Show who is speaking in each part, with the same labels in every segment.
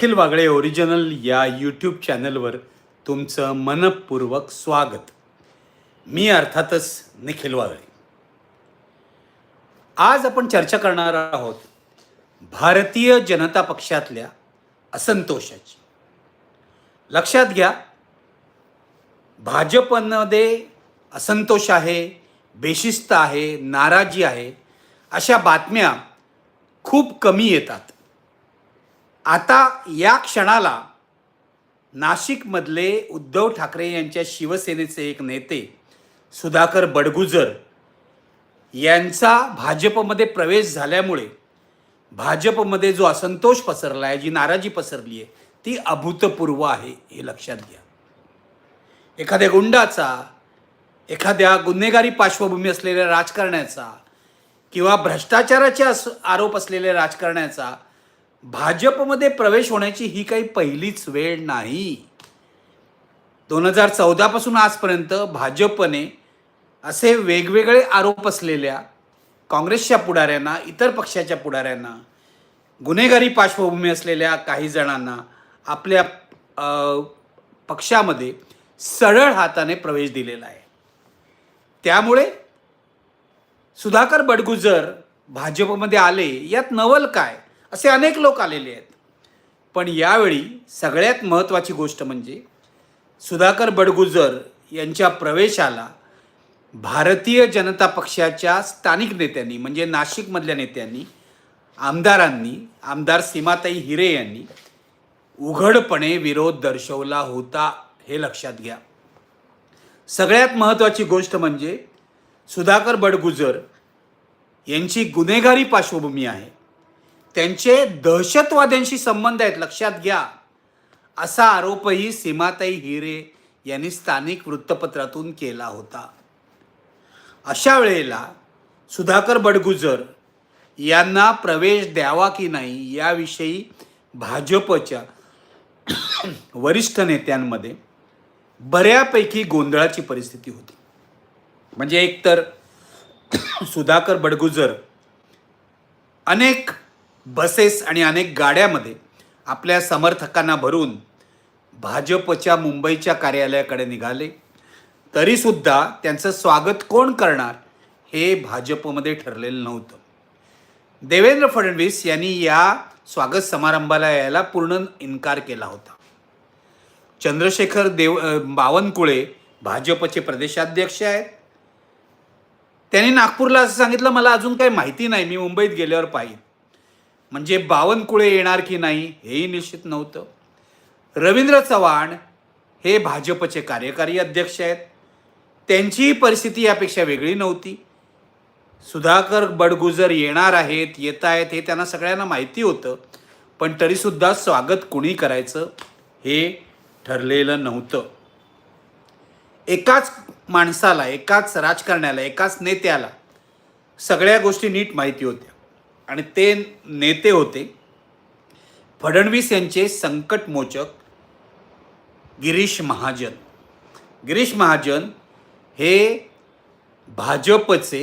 Speaker 1: Nikhil Wagle original या YouTube चॅनलवर तुमचं मनपूर्वक स्वागत. मी अर्थातच निखिल वागळे. आज आपण चर्चा करणार आहोत भारतीय जनता पक्षातल्या असंतोषाची. लक्षात घ्या भाजपमध्ये असंतोष आहे बेशिस्त आहे नाराजी आहे अशा बातम्या खूप कमी येतात. आता या क्षणाला नाशिकमधले उद्धव ठाकरे यांच्या शिवसेनेचे एक नेते सुधाकर बडगुजर यांचा भाजपमध्ये प्रवेश झाल्यामुळे भाजपमध्ये जो असंतोष पसरला आहे जी नाराजी पसरली आहे ती अभूतपूर्व आहे हे लक्षात घ्या. एखाद्या गुंडाचा एखाद्या गुन्हेगारी पार्श्वभूमी असलेल्या राजकारण्याचा किंवा भ्रष्टाचाराचे अस आरोप असलेल्या राजकारण्याचा भाजपमध्ये प्रवेश होण्याची ही काही पहिलीच वेळ नाही. दोन हजार चौदापासून आजपर्यंत भाजपने असे वेगवेगळे आरोप असलेल्या काँग्रेसच्या पुढाऱ्यांना इतर पक्षाच्या पुढाऱ्यांना गुन्हेगारी पार्श्वभूमी असलेल्या काही जणांना आपल्या पक्षामध्ये सरळ हाताने प्रवेश दिलेला आहे. त्यामुळे सुधाकर बडगुजर भाजपमध्ये आले यात नवल काय? असे अनेक लोक आलेले आहेत. पण यावेळी सगळ्यात महत्त्वाची गोष्ट म्हणजे सुधाकर बडगुजर यांच्या प्रवेशाला भारतीय जनता पक्षाच्या स्थानिक नेत्यांनी म्हणजे नाशिकमधल्या नेत्यांनी आमदारांनी आमदार सीमाताई हिरे यांनी उघडपणे विरोध दर्शवला होता हे लक्षात घ्या. सगळ्यात महत्त्वाची गोष्ट म्हणजे सुधाकर बडगुजर यांची गुन्हेगारी पार्श्वभूमी आहे. त्यांचे दहशतवाद्यांशी संबंध आहेत लक्षात घ्या. असा आरोपही सीमाताई हिरे यांनी स्थानिक वृत्तपत्रातून केला होता. अशा वेळेला सुधाकर बडगुजर यांना प्रवेश द्यावा की नाही याविषयी भाजपच्या वरिष्ठ नेत्यांमध्ये बऱ्यापैकी गोंधळाची परिस्थिती होती. म्हणजे एकतर सुधाकर बडगुजर अनेक बसेस आणि अनेक गाड्यामध्ये आपल्या समर्थकांना भरून भाजपच्या मुंबईच्या कार्यालयाकडे निघाले. तरीसुद्धा त्यांचं स्वागत कोण करणार हे भाजपमध्ये ठरलेलं नव्हतं. देवेंद्र फडणवीस यांनी या स्वागत समारंभाला यायला पूर्ण इन्कार केला होता. चंद्रशेखर देव बावनकुळे भाजपचे प्रदेशाध्यक्ष आहेत. त्यांनी नागपूरला असं सांगितलं मला अजून काही माहिती नाही मी मुंबईत गेल्यावर पाहिजे म्हणजे बावनकुळे येणार की नाही हेही निश्चित नव्हतं. रवींद्र चव्हाण हे भाजपचे कार्यकारी अध्यक्ष आहेत. त्यांचीही परिस्थिती यापेक्षा वेगळी नव्हती. सुधाकर बडगुजर येणार आहेत येत आहेत हे त्यांना सगळ्यांना माहिती होतं. पण तरीसुद्धा स्वागत कुणी करायचं हे ठरलेलं नव्हतं. एकाच माणसाला एकाच राजकारण्याला एकाच नेत्याला सगळ्या गोष्टी नीट माहिती होत्या. आणि ते नेते होते फडणवीस यांचे संकटमोचक गिरीश महाजन. गिरीश महाजन हे भाजपचे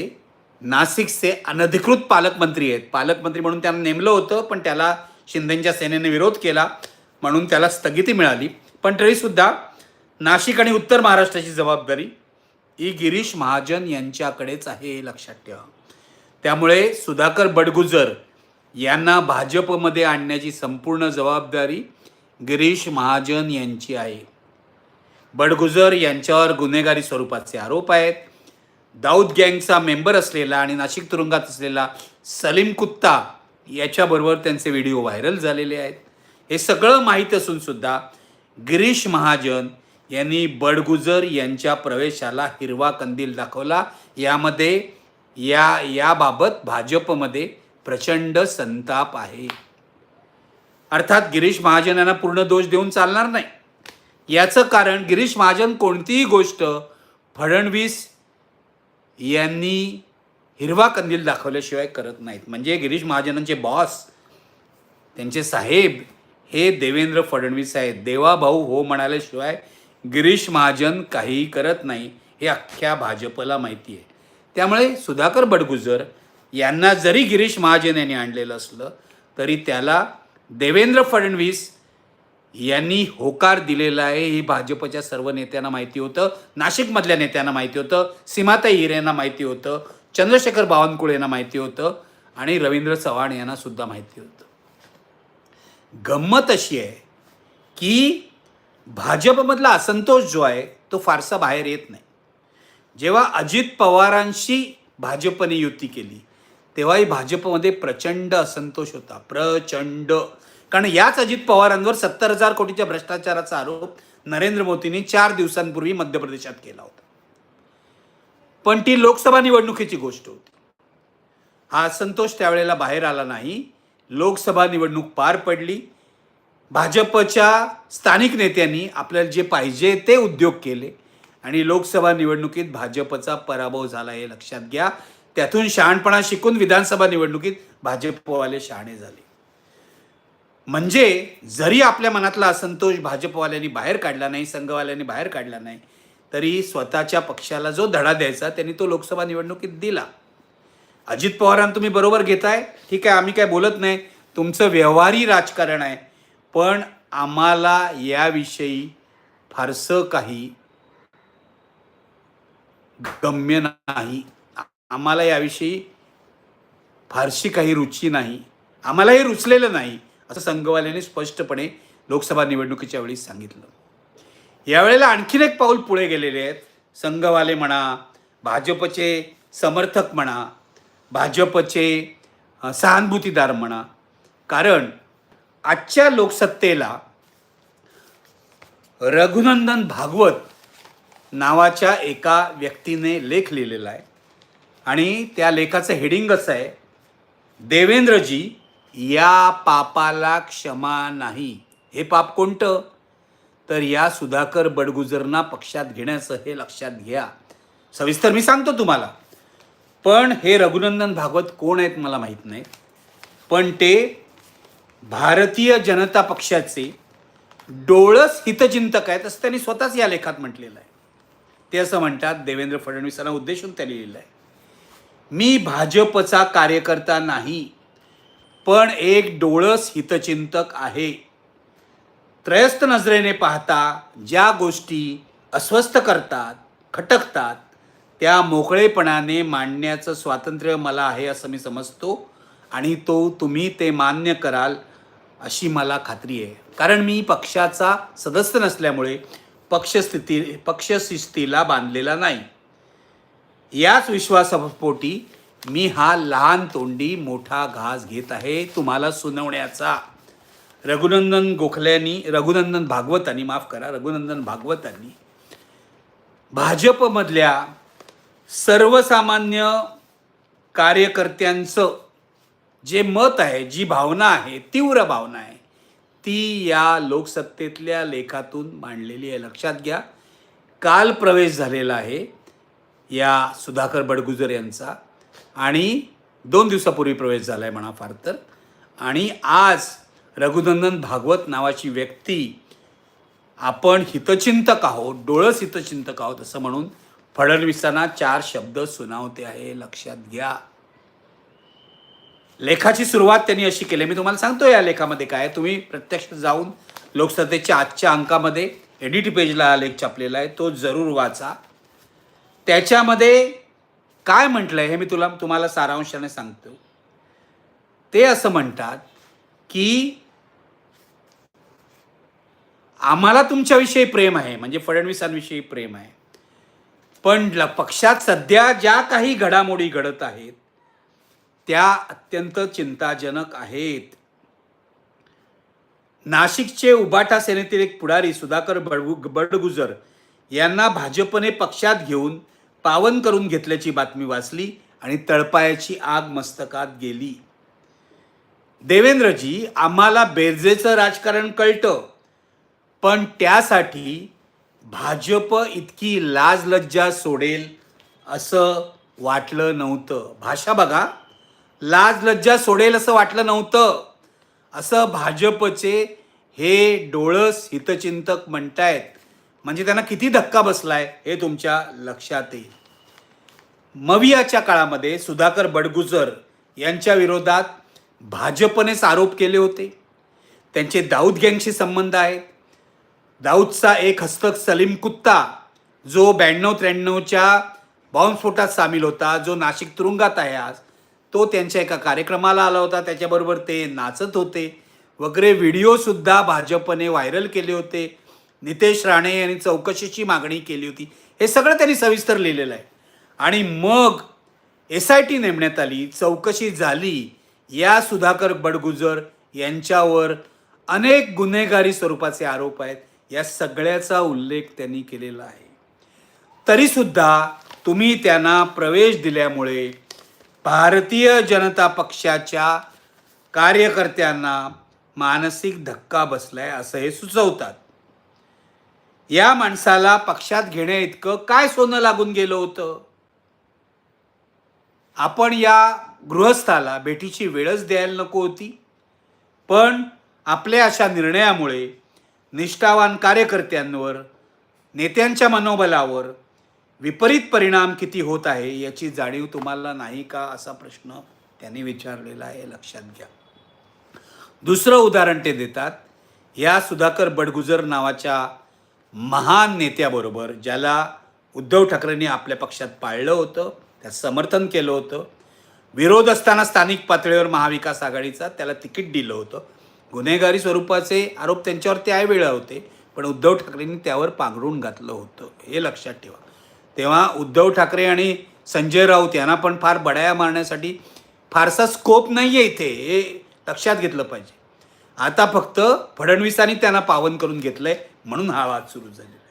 Speaker 1: नाशिकचे अनधिकृत पालकमंत्री आहेत. पालकमंत्री म्हणून त्यांना नेमलं होतं पण त्याला शिंदेंच्या सेनेने विरोध केला म्हणून त्याला स्थगिती मिळाली. पण तरीसुद्धा नाशिक आणि उत्तर महाराष्ट्राची जबाबदारी ही गिरीश महाजन यांच्याकडेच आहे हे लक्षात ठेवा. त्यामुळे सुधाकर बडगुजर यांना भाजपमध्ये आणण्याची संपूर्ण जबाबदारी गिरीश महाजन यांची आहे. बडगुजर यांच्यावर गुन्हेगारी स्वरूपाचे आरोप आहेत. दाऊद गँगचा मेंबर असलेला आणि नाशिक तुरुंगात असलेला सलीम कुत्ता याच्याबरोबर त्यांचे व्हिडिओ व्हायरल झालेले आहेत. हे सगळं माहीत असून सुद्धा गिरीश महाजन यांनी बडगुजर यांच्या प्रवेशाला हिरवा कंदील दाखवला. यामध्ये या याबाबत भाजपमध्ये प्रचंड संताप आहे. अर्थात गिरीश महाजन यांना पूर्ण दोष देऊन चालणार नाही. याचं कारण गिरीश महाजन कोणतीही गोष्ट फडणवीस यांनी हिरवा कंदील दाखवल्याशिवाय करत नाहीत. म्हणजे गिरीश महाजनांचे बॉस त्यांचे साहेब हे देवेंद्र फडणवीस आहेत. देवाभाऊ हो म्हणाल्याशिवाय गिरीश महाजन काहीही करत नाही हे अख्ख्या भाजपला माहिती आहे. त्यामुळे सुधाकर बडगुजर यांना जरी गिरीश महाजन यांनी आणलेलं असलं तरी त्याला देवेंद्र फडणवीस यांनी होकार दिलेला आहे. ही भाजपच्या सर्व नेत्यांना माहिती होतं. नाशिकमधल्या नेत्यांना माहिती होतं. सीमाताई हिरेंना माहिती होतं. चंद्रशेखर बावनकुळेंना माहिती होतं. आणि रवींद्र चव्हाण यांना सुद्धा माहिती होतं. गंमत अशी आहे की भाजपमधला असंतोष जो आहे तो फारसा बाहेर येत नाही. जेव्हा अजित पवारांशी भाजपने युती केली तेव्हाही भाजपमध्ये प्रचंड असंतोष होता प्रचंड. कारण याच अजित पवारांवर सत्तर हजार कोटीच्या भ्रष्टाचाराचा आरोप नरेंद्र मोदींनी चार दिवसांपूर्वी मध्य प्रदेशात केला होता. पण ती लोकसभा निवडणुकीची गोष्ट होती. हा असंतोष त्यावेळेला बाहेर आला नाही. लोकसभा निवडणूक पार पडली. भाजपच्या स्थानिक नेत्यांनी आपल्याला जे पाहिजे ते उद्योग केले. आणि लोकसभा निवडणुकीत भाजपचा पराभव झाला हे लक्षात घ्या. त्यातून शहाणपणा शिकून विधानसभा निवडणुकीत भाजपवाले शहाणे झाले. म्हणजे जरी आपल्या मनातला असंतोष भाजपवाल्यांनी बाहेर काढला नाही संघवाल्यांनी बाहेर काढला नाही तरी स्वतःच्या पक्षाला जो धडा द्यायचा त्यांनी तो लोकसभा निवडणुकीत दिला. अजित पवारांना तुम्ही बरोबर घेताय. ठीक आहे आम्ही काय बोलत नाही. तुमचं व्यवहारी राजकारण आहे. पण आम्हाला याविषयी फारसं काही गम्य नाही. आम्हाला याविषयी फारशी काही रुची नाही. आम्हालाही रुचलेलं नाही असं संघवाल्याने स्पष्टपणे लोकसभा निवडणुकीच्या वेळी सांगितलं. यावेळेला आणखीन एक पाऊल पुढे गेलेले आहेत. संघवाले म्हणा भाजपचे समर्थक म्हणा भाजपचे सहानुभूतीदार म्हणा. कारण आजच्या लोकसत्तेला रघुनंदन भागवत नावाच्या एका व्यक्तीने लेख लिहिलेला आहे. आणि त्या लेखाचं हेडिंग असं आहे देवेंद्रजी या पापाला क्षमा नाही. हे पाप कोणतं? तर या सुधाकर बडगुजरना पक्षात घेण्याचं हे लक्षात घ्या. सविस्तर मी सांगतो तुम्हाला. पण हे रघुनंदन भागवत कोण आहेत मला माहीत नाही. पण ते भारतीय जनता पक्षाचे डोळस हितचिंतक आहेत असं त्यांनी स्वतःच या लेखात म्हटलेलं आहे. ते असं म्हणतात देवेंद्र फडणवीसांना उद्देशून त्यांनी लिहिलं आहे मी भाजपचा कार्यकर्ता नाही पण एक डोळस हितचिंतक आहे. त्रयस्थ नजरेने पाहता ज्या गोष्टी अस्वस्थ करतात खटकतात त्या मोकळेपणाने मांडण्याचं स्वातंत्र्य मला आहे असं मी समजतो आणि तो तुम्ही ते मान्य कराल अशी मला खात्री आहे. कारण मी पक्षाचा सदस्य नसल्यामुळे पक्षस्थिती पक्षशिस्तीला बांधलेला नाही. याच विश्वासापोटी मी हा लहान तोंडी मोठा घास घेत आहे तुम्हाला सुनावण्याचा. रघुनंदन गोखल्यांनी रघुनंदन भागवतांनी माफ करा रघुनंदन भागवतांनी भाजपमधल्या सर्वसामान्य कार्यकर्त्यांचं जे मत आहे जी भावना आहे तीव्र भावना आहे ती या लोकसत्तेतल्या लेखातून मांडलेली आहे. लक्षात घ्या काल प्रवेश झालेला आहे या सुधाकर बडगुजर यांचा आणि दोन दिवसापूर्वी प्रवेश झाला आहे म्हणा फार तर. आणि आज रघुनंदन भागवत नावाची व्यक्ती आपण हितचिंतक आहोत डोळस हितचिंतक आहोत असं म्हणून फडणवीसांना चार शब्द सुनावते आहे. लक्षात घ्या. लेखाची सुरुवात त्यांनी अशी केली. मी तुम्हाला सांगतो या लेखामध्ये काय आहे. तुम्ही प्रत्यक्ष जाऊन लोकसत्तेच्या आजच्या अंकामध्ये एडिट पेजला लेख छापलेला आहे. तो जरूर वाचा. त्याच्यामध्ये काय म्हटलं आहे हे मी तुला तुम्हाला सारांशाने सांगतो. ते असं म्हणतात की आम्हाला तुमच्याविषयी प्रेम आहे. म्हणजे फडणवीसांविषयी प्रेम आहे. पण ल- पक्षात सध्या ज्या काही घडामोडी घडत आहेत त्या अत्यंत चिंताजनक आहेत. नाशिकचे उबाटा सेनेतील एक पुढारी सुधाकर बडगु बडगुजर यांना भाजपने पक्षात घेऊन पावन करून घेतल्याची बातमी वाचली आणि तळपायाची आग मस्तकात गेली. देवेंद्रजी आम्हाला बेरजेचं राजकारण कळतं पण त्यासाठी भाजप इतकी लाज लज्जा सोडेल असं वाटलं नव्हतं. भाषा बघा. लाज लज्जा सोडेल असं वाटलं नव्हतं. असं भाजपचे हे डोळस हितचिंतक म्हणतायत. म्हणजे त्यांना किती धक्का बसलाय हे तुमच्या लक्षात येईल. मवियाच्या काळामध्ये सुधाकर बडगुजर यांच्या विरोधात भाजपनेच आरोप केले होते. त्यांचे दाऊद गँगशी संबंध आहेत. दाऊदचा एक हस्तक सलीम कुत्ता जो ब्याण्णव त्र्याण्णवच्या बॉम्बस्फोटात सामील होता जो नाशिक तुरुंगात आहे आज. तो त्यांच्या एका कार्यक्रमाला आला होता. त्याच्याबरोबर ते नाचत होते. वगैरे व्हिडिओसुद्धा भाजपने व्हायरल केले होते. नितेश राणे यांनी चौकशीची मागणी केली होती. हे सगळं त्यांनी सविस्तर लिहिलेलं आहे. आणि मग एस आय टी नेमण्यात आली चौकशी झाली. या सुधाकर बडगुजर यांच्यावर अनेक गुन्हेगारी स्वरूपाचे आरोप आहेत. या सगळ्याचा उल्लेख त्यांनी केलेला आहे. तरीसुद्धा तुम्ही त्यांना प्रवेश दिल्यामुळे भारतीय जनता पक्षाच्या कार्यकर्त्यांना मानसिक धक्का बसलाय असं हे सुचवतात. या माणसाला पक्षात घेण्या इतकं काय सोनं लागून गेलं होतं? आपण या गृहस्थाला भेटीची वेळच द्यायला नको होती. पण आपल्या अशा निर्णयामुळे निष्ठावान कार्यकर्त्यांवर नेत्यांच्या मनोबलावर विपरीत परिणाम किती होत आहे याची जाणीव तुम्हाला नाही का असा प्रश्न त्यांनी विचारलेला आहे लक्षात घ्या. दुसरं उदाहरण ते देतात. या सुधाकर बडगुजर नावाच्या महान नेत्याबरोबर ज्याला उद्धव ठाकरेंनी आपल्या पक्षात पाळलं होतं त्यात समर्थन केलं होतं विरोध असताना स्थानिक पातळीवर महाविकास आघाडीचा त्याला तिकीट दिलं होतं. गुन्हेगारी स्वरूपाचे आरोप त्यांच्यावर त्यावेळा होते पण उद्धव ठाकरेंनी त्यावर पांघरून घातलं होतं हे लक्षात ठेवा. तेव्हा उद्धव ठाकरे आणि संजय राऊत यांना पण फार बडाया मारण्यासाठी फारसा स्कोप नाही आहे इथे हे लक्षात घेतलं पाहिजे. आता फक्त फडणवीसांनी त्यांना पावन करून घेतलंय म्हणून हा वाद सुरू झालेला आहे.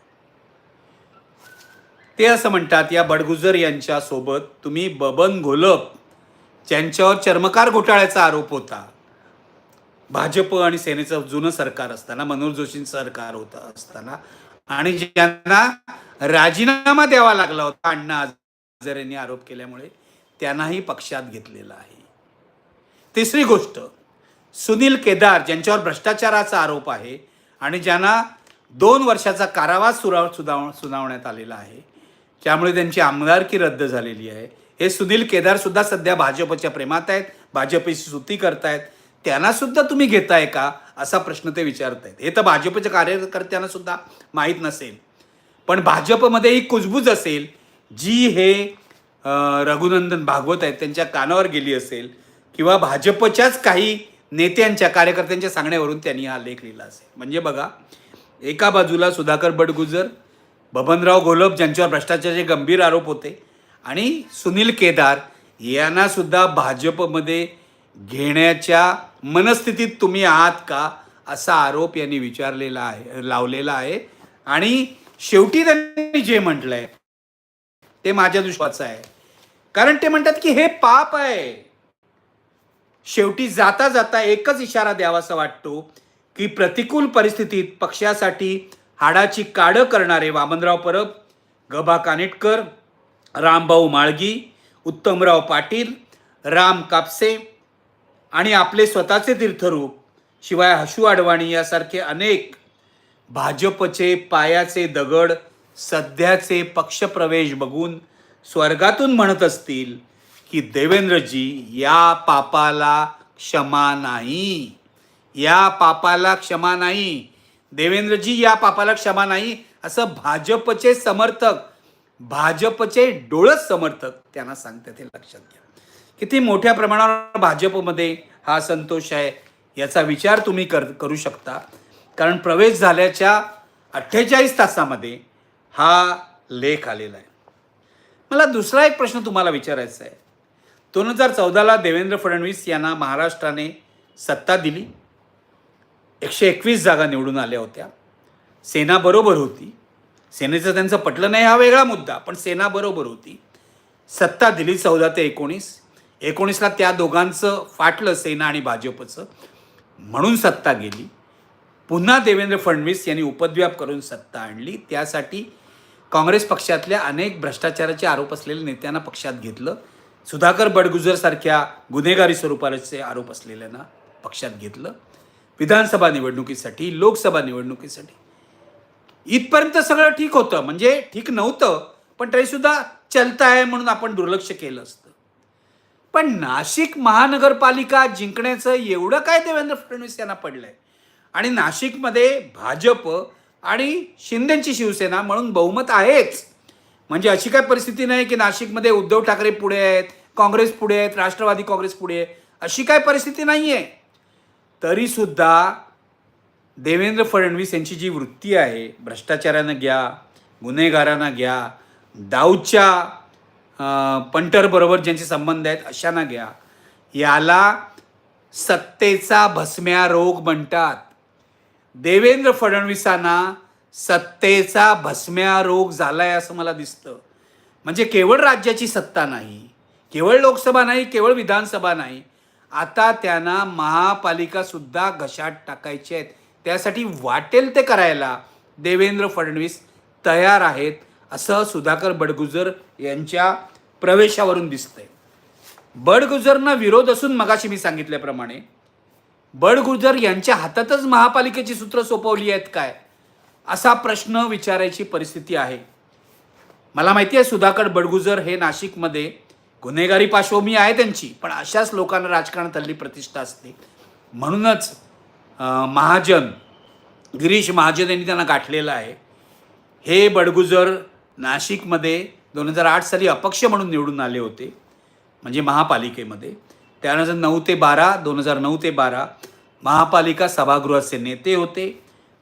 Speaker 1: ते असं म्हणतात या बडगुजर यांच्या सोबत तुम्ही बबन घोलप ज्यांच्यावर चर्मकार घोटाळ्याचा आरोप होता. भाजप आणि सेनेचं जुनं सरकार असताना मनोहर जोशींचं सरकार होतं असताना आणि ज्यांना राजीनामा द्यावा लागला होता अण्णा हजारे यांनी आरोप केल्यामुळे त्यांनाही पक्षात घेतलेला आहे. तिसरी गोष्ट सुनील केदार ज्यांच्यावर भ्रष्टाचाराचा आरोप आहे आणि ज्यांना दोन वर्षाचा कारावास सुराव सुनाव सुनावण्यात आलेला आहे त्यामुळे त्यांची आमदारकी रद्द झालेली आहे. हे सुनील केदार सुद्धा सध्या भाजपच्या प्रेमात आहेत भाजपची स्तुती करतायत त्यांना सुद्धा तुम्ही घेताय का? असा प्रश्न ते विचारतायत. हे तर भाजपच्या कार्यकर्त्यांना सुद्धा माहीत नसेल. पण भाजपमध्ये ही कुजबूज असेल जी हे रघुनंदन भागवत आहेत त्यांच्या कानावर गेली असेल किंवा भाजपच्याच काही नेत्यांच्या कार्यकर्त्यांच्या सांगण्यावरून त्यांनी हा लेख लिहिला असेल. म्हणजे बघा एका बाजूला सुधाकर बडगुजर बबनराव घोलप ज्यांच्यावर भ्रष्टाचाराचे गंभीर आरोप होते आणि सुनील केदार यांनासुद्धा भाजपमध्ये घेण्याच्या मनस्थितीत तुम्ही आहात का असा आरोप यांनी विचारलेला आहे लावलेला आहे. आणि शेवटी त्यांनी जे म्हटलंय ते माझ्या दृष्टीचं आहे. कारण ते म्हणतात की हे पाप आहे. शेवटी जाता जाता एकच इशारा द्यावासा वाटतो की प्रतिकूल परिस्थितीत पक्षासाठी हाडाची काडं करणारे वामनराव परब गभा कानेटकर रामभाऊ माळगी उत्तमराव पाटील राम कापसे आणि आपले स्वतःचे तीर्थरूप शिवाय हशू अडवाणी यासारखे अनेक भाजपचे पायाचे दगड सध्याचे पक्षप्रवेश बघून स्वर्गातून म्हणत असतील की देवेंद्रजी या पापाला क्षमा नाही. या पापाला क्षमा नाही. देवेंद्रजी या पापाला क्षमा नाही. असं भाजपचे समर्थक भाजपचे डोळस समर्थक त्यांना सांगतात हे लक्षात घ्या. किती मोठ्या प्रमाणावर भाजपमध्ये हा संतोष आहे याचा विचार तुम्ही कर करू शकता. कारण प्रवेश झाल्याच्या अठ्ठेचाळीस तासामध्ये हा लेख आलेला आहे. मला दुसरा एक प्रश्न तुम्हाला विचारायचा आहे. दोन हजार चौदाला देवेंद्र फडणवीस यांना महाराष्ट्राने सत्ता दिली. एकशे एकवीस जागा निवडून आल्या होत्या. सेना बरोबर होती. सेनेचं त्यांचं पटलं नाही हा वेगळा मुद्दा पण सेना बरोबर होती. सत्ता दिली चौदा ते एकोणीस. एकोणीसला त्या दोघांचं फाटलं सेना आणि भाजपचं म्हणून सत्ता गेली. पुन्हा देवेंद्र फडणवीस यांनी उपद्व्याप करून सत्ता आणली. त्यासाठी काँग्रेस पक्षातल्या अनेक भ्रष्टाचाराचे आरोप असलेल्या नेत्यांना पक्षात घेतलं. सुधाकर बडगुजरसारख्या गुन्हेगारी स्वरूपाचे आरोप असलेल्यांना पक्षात घेतलं. विधानसभा निवडणुकीसाठी लोकसभा निवडणुकीसाठी. इथपर्यंत सगळं ठीक होतं. म्हणजे ठीक नव्हतं पण तरीसुद्धा चलता आहे म्हणून आपण दुर्लक्ष केलं असतं. पण नाशिक महानगरपालिका जिंकण्याचं एवढं काय देवेंद्र फडणवीस यांना पडलंय? आणि नाशिकमध्ये भाजप आणि शिंदेची शिवसेना म्हणून बहुमत आहेच. म्हणजे अशी काय परिस्थिती नाही की नाशिकमध्ये उद्धव ठाकरे पुढे आहेत काँग्रेस पुढे आहेत राष्ट्रवादी काँग्रेस पुढे आहे अशी काय परिस्थिती नाही आहे तरीसुद्धा देवेंद्र फडणवीस यांची जी वृत्ती आहे भ्रष्टाचारानं घ्या गुन्हेगारांना घ्या दाऊदच्या पंटरबरोबर ज्यांचे संबंध आहेत अशांना घ्या. याला सत्तेचा भस्म्या रोग म्हणतात. देवेंद्र फडणवीसांना सत्तेचा भस्म्या रोग झालाय असं मला दिसतं. म्हणजे केवळ राज्याची सत्ता नाही केवळ लोकसभा नाही केवळ विधानसभा नाही आता त्यांना महापालिकासुद्धा घशात टाकायचे आहेत. त्यासाठी वाटेल ते करायला देवेंद्र फडणवीस तयार आहेत. असं सुधाकर बडगुजर यांच्या प्रवेशावरून दिसतंय. बडगुजरना विरोध असून मगाशी मी सांगितल्याप्रमाणे बडगुजर यांच्या हातातच महापालिकेची सूत्र सोपवली आहेत काय? असा प्रश्न विचारायची परिस्थिती आहे. मला माहिती आहे सुधाकर बडगुजर हे नाशिकमध्ये गुन्हेगारी पार्श्वभूमी आहे त्यांची पण अशाच लोकांना राजकारणात हल्ली प्रतिष्ठा असते. म्हणूनच महाजन गिरीश महाजन यांनी त्यांना गाठलेलं आहे. हे बडगुजर नाशिकमध्ये दोन हजार आठ साली अपक्ष म्हणून निवडून आले होते म्हणजे महापालिकेमध्ये. त्यानंतर नऊ ते बारा दोन हजार नऊ ते बारा महापालिका सभागृहाचे नेते होते.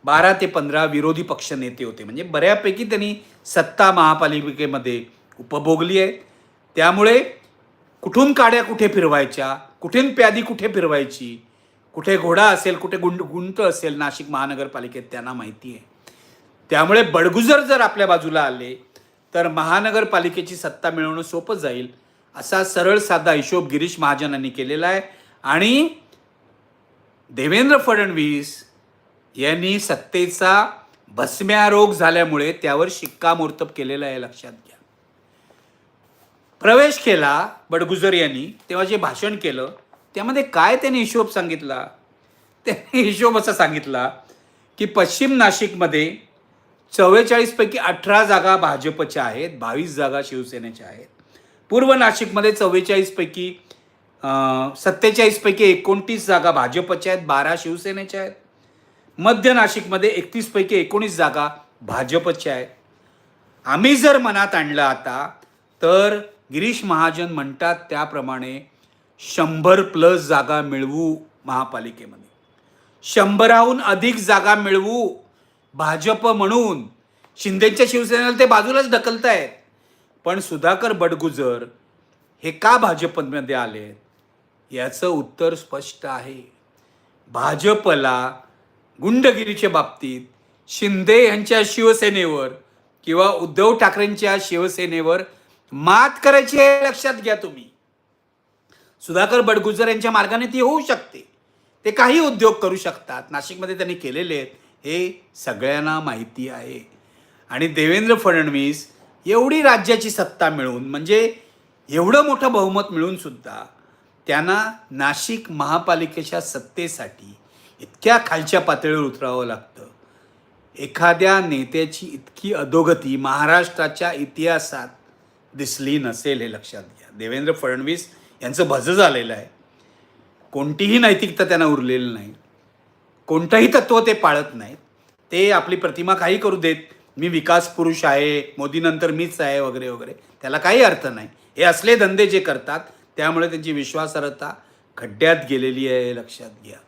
Speaker 1: बारा ते पंधरा विरोधी पक्ष नेते होते. म्हणजे बऱ्यापैकी त्यांनी सत्ता महापालिकेमध्ये उपभोगली आहे. त्यामुळे कुठून काड्या कुठे फिरवायच्या कुठून प्यादी कुठे फिरवायची कुठे घोडा असेल कुठे गुंड गुंट असेल नाशिक महानगरपालिकेत त्यांना माहिती आहे. त्यामुळे बडगुजर जर आपल्या बाजूला आले तर महानगरपालिकेची सत्ता मिळवणं सोपं जाईल असा सरळ साधा हिशोब गिरीश महाजनांनी केलेला आहे. आणि देवेंद्र फडणवीस यांनी सत्तेचा भस्म्या रोग झाल्यामुळे त्यावर शिक्कामोर्तब केलेला आहे लक्षात घ्या. प्रवेश केला बडगुजर यांनी तेव्हा जे भाषण केलं त्यामध्ये काय त्यांनी हिशोब सांगितला? त्यांनी हिशोब असा सांगितला की पश्चिम नाशिकमध्ये चव्वेचाळीसपैकी अठरा जागा भाजपच्या आहेत बावीस जागा शिवसेनेच्या आहेत. पूर्व नाशिकमध्ये चव्वेचाळीसपैकी सत्तेचाळीसपैकी एकोणतीस जागा भाजपच्या आहेत बारा शिवसेनेच्या आहेत. मध्य नाशिकमध्ये एकतीसपैकी एकोणीस जागा भाजपच्या आहेत. आम्ही जर मनात आणलं आता तर गिरीश महाजन म्हणतात त्याप्रमाणे शंभर प्लस जागा मिळवू महापालिकेमध्ये. शंभराहून अधिक जागा मिळवू भाजप म्हणून शिंदेच्या शिवसेनेला ते बाजूलाच ढकलतायत. पण सुधाकर बडगुजर हे का भाजपमध्ये आले याचं उत्तर स्पष्ट आहे. भाजपला गुंडगिरीच्या बाबतीत शिंदे यांच्या शिवसेनेवर किंवा उद्धव ठाकरेंच्या शिवसेनेवर मात करायची हे लक्षात घ्या तुम्ही. सुधाकर बडगुजर यांच्या मार्गाने ती होऊ शकते. ते काही उद्योग करू शकतात. नाशिकमध्ये त्यांनी केलेले आहेत. हे सगळ्यांना माहिती आहे. आणि देवेंद्र फडणवीस एवढी राज्याची सत्ता मिळून म्हणजे एवढं मोठं बहुमत मिळून सुद्धा त्यांना नाशिक महापालिकेच्या सत्तेसाठी इतक्या खालच्या पातळीवर उतरावं लागतं. एखाद्या नेत्याची इतकी अधोगती महाराष्ट्राच्या इतिहासात दिसली नसेल हे लक्षात घ्या. देवेंद्र फडणवीस यांचं भज झालेलं आहे. कोणतीही नैतिकता त्यांना उरलेली नाही. कोणतंही तत्त्व ते पाळत नाहीत. ते आपली प्रतिमा काही करू देत. मी विकास पुरुष आहे मोदीनंतर मीच आहे वगैरे वगैरे. त्याला काही अर्थ नाही. हे असले धंदे जे करतात त्यामुळे त्यांची विश्वासार्हता खड्ड्यात गेलेली आहे हे लक्षात घ्या.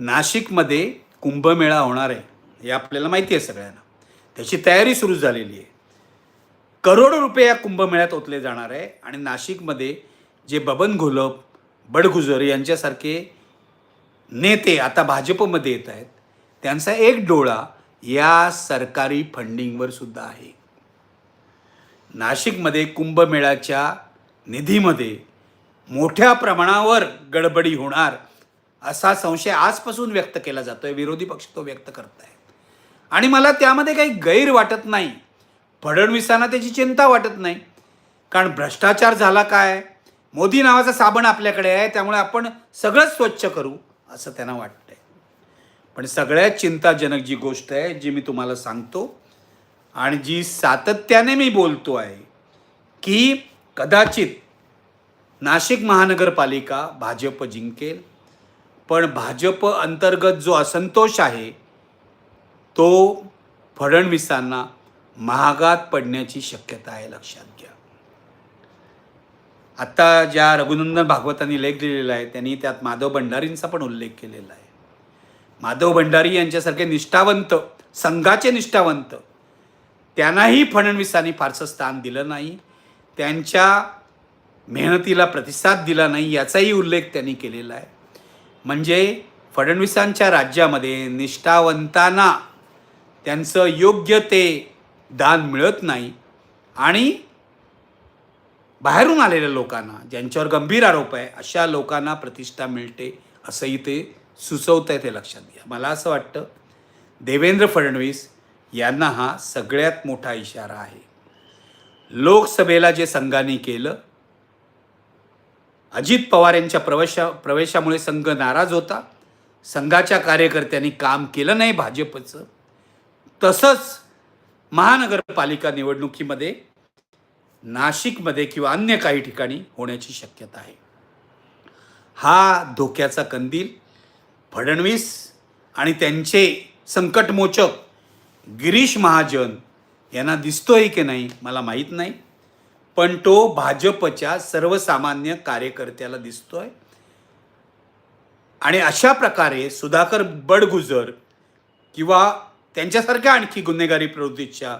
Speaker 1: नाशिकमध्ये कुंभमेळा होणार आहे हे आपल्याला माहिती आहे सगळ्यांना. त्याची तयारी सुरू झालेली आहे. करोडो रुपये या कुंभमेळ्यात ओतले जाणार आहे आणि नाशिकमध्ये जे बबन घोलप बडगुजर यांच्यासारखे नेते आता भाजपमध्ये येत आहेत. त्यांचा एक डोळा या सरकारी फंडिंगवर सुद्धा आहे. नाशिकमध्ये कुंभमेळ्याच्या निधीमध्ये मोठ्या प्रमाणावर गडबडी होणार असा संशय आजपासून व्यक्त केला जातोय. विरोधी पक्ष तो व्यक्त करत आहेत आणि मला त्यामध्ये काही गैर वाटत नाही. फडणवीसांना त्याची चिंता वाटत नाही. कारण भ्रष्टाचार झाला काय? मोदी नावाचा साबण आपल्याकडे आहे त्यामुळे आपण सगळंच स्वच्छ करू. असं त्यांना वाटतंय. पण सगळ्यात चिंताजनक जी गोष्ट आहे जी मी तुम्हाला सांगतो आणि जी सातत्याने मी बोलतो आहे की कदाचित नाशिक महानगरपालिका भाजप जिंकेल पण भाजप अंतर्गत जो असंतोष आहे तो फडणवीसांना महागात पडण्याची शक्यता आहे लक्षात घ्या. आत्ता ज्या रघुनंदन भागवतांनी लेख लिहिलेला आहे त्यांनी त्यात माधव भंडारींचा पण उल्लेख केलेला आहे. माधव भंडारी यांच्यासारखे निष्ठावंत संघाचे निष्ठावंत त्यांनाही फडणवीसांनी फारसं स्थान दिलं नाही त्यांच्या मेहनतीला प्रतिसाद दिला नाही याचाही उल्लेख त्यांनी केलेला आहे. म्हणजे फडणवीसांच्या राज्यामध्ये निष्ठावंतांना त्यांचं योग्य ते दान मिळत नाही आणि बाहेरून आलेल्या लोकांना ज्यांच्यावर गंभीर आरोप आहे अशा लोकांना प्रतिष्ठा मिळते असंही ते सुचवत आहे ते लक्षात घ्या. मला असं वाटतं देवेंद्र फडणवीस यांना हा सगळ्यात मोठा इशारा आहे. लोकसभेला जे संघाने केलं अजित पवार यांच्या प्रवेशा प्रवेशामुळे संघ नाराज होता. संघाच्या कार्यकर्त्यांनी काम केलं नाही भाजपचं. तसंच महानगरपालिका निवडणुकीमध्ये नाशिकमध्ये किंवा अन्य काही ठिकाणी होण्याची शक्यता आहे. हा धोक्याचा कंदील फडणवीस आणि त्यांचे संकटमोचक गिरीश महाजन यांना दिसतोय की नाही मला माहीत नाही पण तो भाजपच्या सर्वसामान्य कार्यकर्त्याला दिसतोय. आणि अशा प्रकारे सुधाकर बडगुजर किंवा त्यांच्यासारख्या आणखी गुन्हेगारी प्रवृत्तीच्या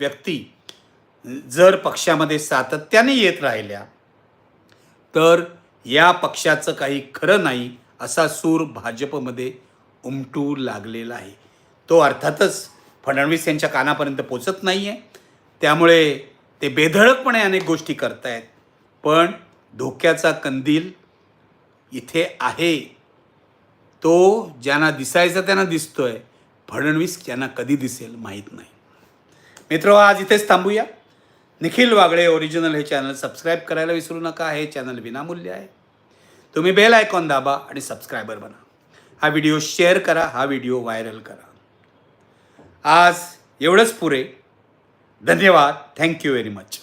Speaker 1: व्यक्ती जर पक्षामध्ये सातत्याने येत राहिल्या तर या पक्षाचं काही खरं नाही असा सूर भाजपमध्ये उमटू लागलेला आहे. तो अर्थातच फडणवीस यांच्या कानापर्यंत पोचत नाही आहे त्यामुळे ते बेधडकपणे अनेक गोष्टी करतायत. पण धोक्याचा कंदील इथे आहे. तो ज्यांना दिसायचा त्यांना दिसतोय. फडणवीस यांना कधी दिसेल माहीत नाही. मित्र आज इथेच थांबूया. निखिल वागळे ओरिजिनल हे चॅनल सबस्क्राईब करायला विसरू नका. हे चॅनल विनामूल्य आहे. तुम्ही बेल आयकॉन दाबा आणि सबस्क्रायबर बना. हा व्हिडिओ शेअर करा हा व्हिडिओ व्हायरल करा. आज एवढंच पुरे. धन्यवाद. Thank you very much